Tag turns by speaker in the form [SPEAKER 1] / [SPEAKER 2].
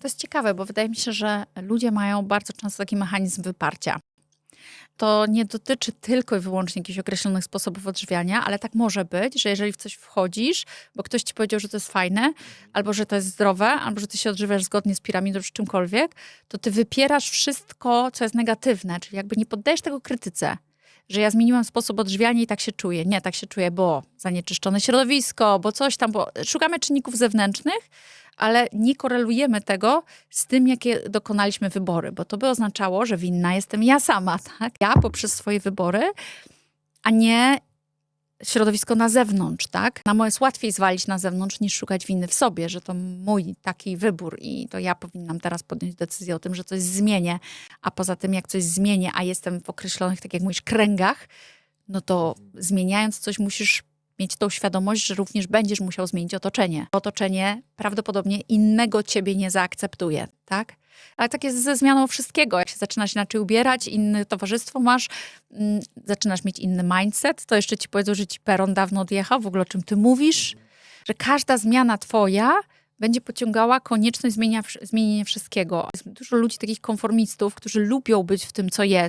[SPEAKER 1] To jest ciekawe, bo wydaje mi się, że ludzie mają bardzo często taki mechanizm wyparcia. To nie dotyczy tylko i wyłącznie jakichś określonych sposobów odżywiania, ale tak może być, że jeżeli w coś wchodzisz, bo ktoś ci powiedział, że to jest fajne, albo że to jest zdrowe, albo że ty się odżywiasz zgodnie z piramidą czy czymkolwiek, to ty wypierasz wszystko, co jest negatywne, czyli jakby nie poddajesz tego krytyce. Że ja zmieniłam sposób odżywiania i tak się czuję. Nie, tak się czuję, bo zanieczyszczone środowisko, bo coś tam, bo szukamy czynników zewnętrznych, ale nie korelujemy tego z tym, jakie dokonaliśmy wybory, bo to by oznaczało, że winna jestem ja sama, tak? Ja poprzez swoje wybory, a nie środowisko na zewnątrz, tak? Nam jest łatwiej zwalić na zewnątrz niż szukać winy w sobie, że to mój taki wybór i to ja powinnam teraz podjąć decyzję o tym, że coś zmienię, a poza tym jak coś zmienię, a jestem w określonych, tak jak mówisz, kręgach, no to zmieniając coś musisz mieć tą świadomość, że również będziesz musiał zmienić otoczenie. Otoczenie prawdopodobnie innego ciebie nie zaakceptuje, tak? Ale tak jest ze zmianą wszystkiego. Jak się zaczynasz inaczej ubierać, inne towarzystwo masz, mm, zaczynasz mieć inny mindset, to jeszcze ci powiedzą, że ci peron dawno odjechał, w ogóle o czym ty mówisz, że każda zmiana twoja będzie pociągała konieczność zmienia, zmienienia wszystkiego. Jest dużo ludzi takich konformistów, którzy lubią być w tym, co jest,